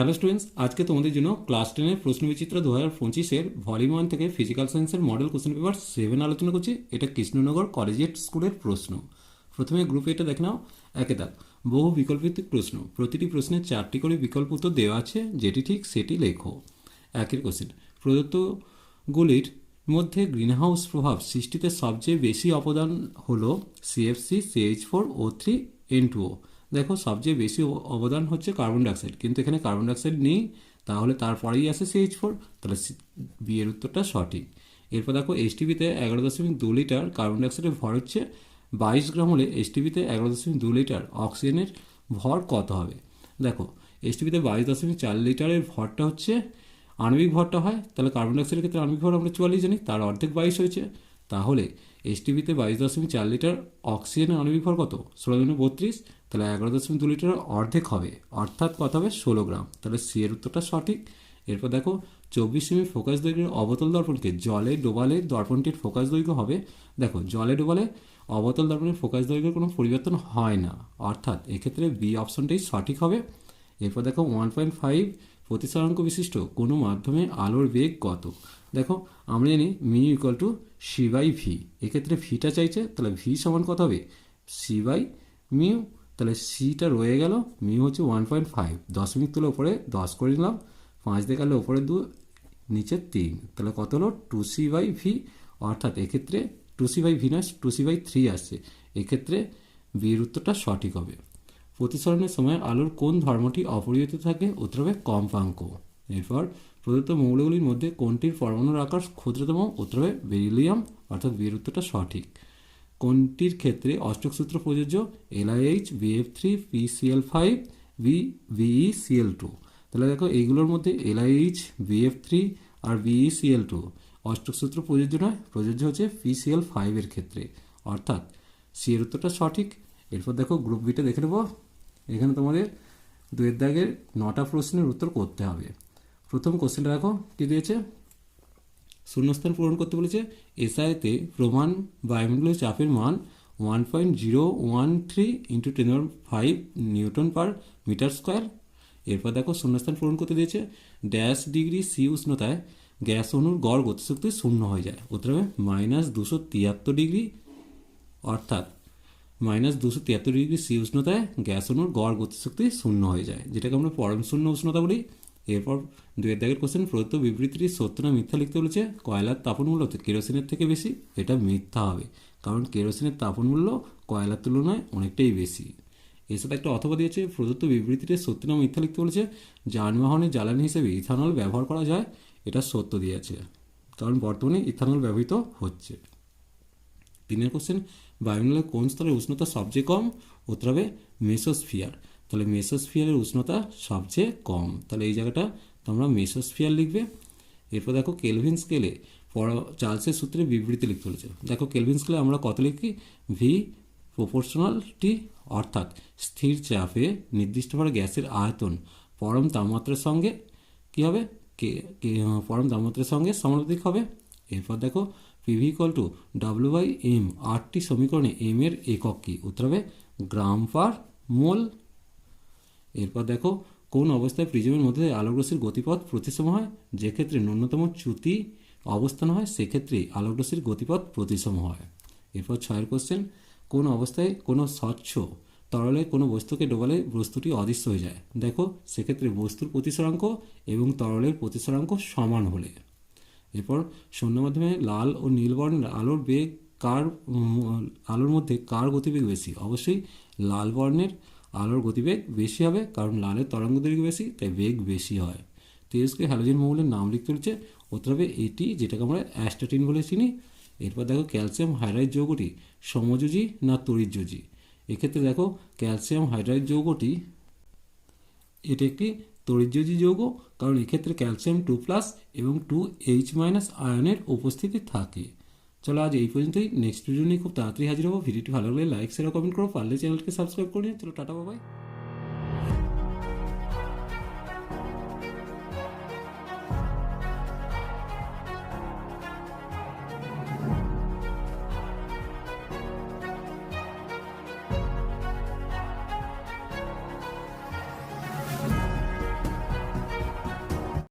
Hello students আজকে তোমাদের জন্য ক্লাস টেনের প্রশ্নবিচিত্র দু হাজার পঁচিশের ভলিউম ওয়ান থেকে ফিজিক্যাল সায়েন্সের মডেল কোশ্চেন পেপার সেভেন আলোচনা করছি। এটা কৃষ্ণনগর কলেজিয়েট স্কুলের প্রশ্ন। প্রথমে গ্রুপে এটা দেখে নাও। একে দাগ বহু বিকল্পভিত্তিক প্রশ্ন। প্রতিটি প্রশ্নের চারটি করে বিকল্প উত্তর দেওয়া আছে, যেটি ঠিক সেটি লেখো। একের কোশ্চেন প্রদত্তগুলির মধ্যে গ্রিনহাউস প্রভাব সৃষ্টিতে সবচেয়ে বেশি অবদান হলো CFC CH four O three N two O দেখো সবচেয়ে বেশি অবদান হচ্ছে কার্বন ডাইঅক্সাইড কিন্তু এখানে কার্বন ডাইঅক্সাইড নেই, তাহলে তারপরেই আসে সিএইচ ফোর তাহলে বি এর উত্তরটা সঠিক। এরপর দেখো এইচটিভিতে এগারো দশমিক দু লিটার কার্বন ডাইঅক্সাইডের ভর হচ্ছে বাইশ গ্রাম হলে এইচটিভিতে এগারো দশমিক দু লিটার অক্সিজেনের ভর কত হবে? দেখো এইচটিভিতে বাইশ দশমিক চার লিটারের ভরটা হচ্ছে আণবিক ভরটা হয়, তাহলে কার্বন ডাইঅক্সাইডের ক্ষেত্রে আণবিক ভর আমরা চুয়াল্লিশ জানি, তার অর্ধেক বাইশ হয়েছে। তাহলে এইচটিভিতে বাইশ দশমিক চার লিটার অক্সিজেনের আণবিক ভর কত? ষোলো দিনে বত্রিশ। তাহলে এগারো দশমিক দু লিটার অর্ধেক হবে। অর্থাৎ কত হবে? ষোলো গ্রাম। তাহলে সি এর উত্তরটা সঠিক। এরপর দেখো, চব্বিশ সেমি ফোকাস দৈর্ঘ্যের অবতল দর্পণকে জলে ডোবালে দর্পণটির ফোকাস দৈর্ঘ্য হবে। দেখো, জলে ডোবালে অবতল দর্পণের ফোকাস দৈর্ঘ্যের কোনো পরিবর্তন হয় না। অর্থাৎ এক্ষেত্রে বি অপশনটাই সঠিক হবে। এরপর দেখো ওয়ান পয়েন্ট ফাইভ প্রতিসরাঙ্ক বিশিষ্ট, কোনো মাধ্যমে আলোর বেগ কত? দেখো, আমরা জানি mu equal to C by V এক্ষেত্রে ভিটা চাইছে, তাহলে ভি সমান কত হবে? সি বাই মিউ তাহলে সিটা রয়ে গেল মিউ হচ্ছে ওয়ান পয়েন্ট ফাইভ দশমিক তুলে ওপরে দশ করে নিলাম, পাঁচ দেখালে ওপরে দু, নিচে তিন। তাহলে কত হলো? টু সি বাই ভি অর্থাৎ এক্ষেত্রে টু সি বাই ভি নয় টু সি বাই থ্রি আসছে। এক্ষেত্রে বির উত্তরটা সঠিক হবে। প্রতিসরণের সময় আলোর কোন ধর্মটি অপরিহিত থাকে উত্তর হবে কম্পাঙ্ক। এরপর প্রদত্ত মৌলগুলির মধ্যে কোনটির পরমাণুর আকার ক্ষুদ্রতম উত্তর হবে বেরিলিয়াম, অর্থাৎ বিয়ের উত্তরটা সঠিক। কোনটির ক্ষেত্রে অষ্টক সূত্র প্রযোজ্য? L I H B F three P C L five B B E C L two. তাহলে দেখো এইগুলোর মধ্যে L I H B F three R B E C L two. অষ্টক সূত্র প্রযোজ্য নয়, প্রযোজ্য হচ্ছে পিসিএল ফাইভের ক্ষেত্রে। অর্থাৎ সি এর উত্তরটা সঠিক। এরপর দেখো গ্রুপ বিটা দেখে নেব। এখানে তোমাদের দুয়ের দাগের নটা প্রশ্নের উত্তর করতে হবে। প্রথম কোশ্চেনটা দেখো, কী দিয়েছে? শূন্যস্থান পূরণ করতে বলেছে, এসআইতে প্রমাণ বায়ুমণ্ডলীয় চাপের মান one point zero one three into ten five newton per metre square এরপর দেখো, শূন্যস্থান পূরণ করতে দিয়েছে ড্যাশ ডিগ্রি সি উষ্ণতায় গ্যাস অণুর গড় গতিশক্তি শূন্য হয়ে যায়। উত্তর হবে মাইনাস দুশো তিয়াত্তর ডিগ্রি অর্থাৎ মাইনাস দুশো তিয়াত্তর ডিগ্রি সি উষ্ণতায় গ্যাস অণুর গড় গতিশক্তি শূন্য হয়ে যায়, যেটাকে আমরা পরম শূন্য উষ্ণতা বলি। এরপর দুয়ের দাগের কোশ্চেন প্রদত্ত বিবৃতিটি সত্য না মিথ্যা লিখতে বলেছে? কয়লার তাপন মূল্য কেরোসিনের থেকে বেশি, এটা মিথ্যা হবে, কারণ কেরোসিনের তাপন মূল্য কয়লার তুলনায় অনেকটাই বেশি। এর সাথে একটা অথবা দিয়েছে প্রদত্ত বিবৃতিতে সত্য না মিথ্যা লিখতে বলেছে যানবাহনের জ্বালানি হিসেবে ইথানল ব্যবহার করা যায়, এটা সত্য দিয়েছে, কারণ বর্তমানে ইথানল ব্যবহৃত হচ্ছে। তিনের কোশ্চেন বায়ুমণ্ডলের কোন স্তরের উষ্ণতা সবচেয়ে কম? উত্তর হবে মেসোস্ফিয়ার। তাহলে মেসোস্ফিয়ারের উষ্ণতা সবচেয়ে কম। তাহলে এই জায়গাটা তোমরা মেসোস্ফিয়ার লিখবে। এরপর দেখো কেলভিন স্কেলে পর চার্লসের সূত্রে বিবৃতি লিখতে চলেছে দেখো কেলভিন স্কেলে আমরা কত লিখি? ভি প্রপোর্শনাল টি অর্থাৎ স্থির চাপে নির্দিষ্টভাবে গ্যাসের আয়তন পরম তাপমাত্রার সঙ্গে কী হবে? কে- পরম তাপমাত্রার সঙ্গে সমানুপাতিক হবে। এরপর দেখো P V equal to W by M আটটি সমীকরণে এম এর একক কি? উত্তর হবে গ্রাম পার মোল। এরপর দেখো, কোন অবস্থায় প্রিজমের মধ্যে আলোকরশ্মির গতিপথ প্রতিসম হয়? যে ক্ষেত্রে ন্যূনতম চ্যুতি অবস্থান হয়, সেক্ষেত্রে আলোকরশ্মির গতিপথ প্রতিসম হয়। এরপর ছয়ের কোশ্চেন কোন অবস্থায় কোনো স্বচ্ছ তরলে কোনো বস্তুকে ডোবালে বস্তুটি অদৃশ্য হয়ে যায়? দেখো, সেক্ষেত্রে বস্তুর প্রতিসরাঙ্ক এবং তরলের প্রতিসরাঙ্ক সমান হলে। এরপর শূন্য মাধ্যমে লাল ও নীল বর্ণের আলোর বেগ কার আলোর মধ্যে কার গতিবেগ বেশি? অবশ্যই লাল বর্ণের আলোর গতিবেগ বেশি হবে, কারণ লালের তরঙ্গ দৈর্ঘ্য বেশি, তাই বেগ বেশি হয়। তেজকে হ্যালোজেন মৌলের নাম লিখতে হচ্ছে উত্তর হবে এটি, যেটাকে আমরা অ্যাস্টাটিন বলে চিনি। এরপর দেখো ক্যালসিয়াম হাইড্রাইড যৌগটি সমযোজী না তড়িৎযোজী? এক্ষেত্রে দেখো ক্যালসিয়াম হাইড্রাইড যৌগটি, এটি একটি তড়িৎযোজী যৌগ কারণ এক্ষেত্রে ক্যালসিয়াম টু প্লাস এবং টু এইচ মাইনাস আয়নের উপস্থিতি থাকে। চলো আজ এই পর্যন্তই। নেক্সট ভিডিও নিয়ে খুব তাড়াতাড়ি হাজির হব। ভিডিওটি ভালো লাগলে লাইক শেয়ার কমেন্ট করো। পারলে চ্যানেলকে সাবস্ক্রাইব করে। চলো, টাটা বাবাই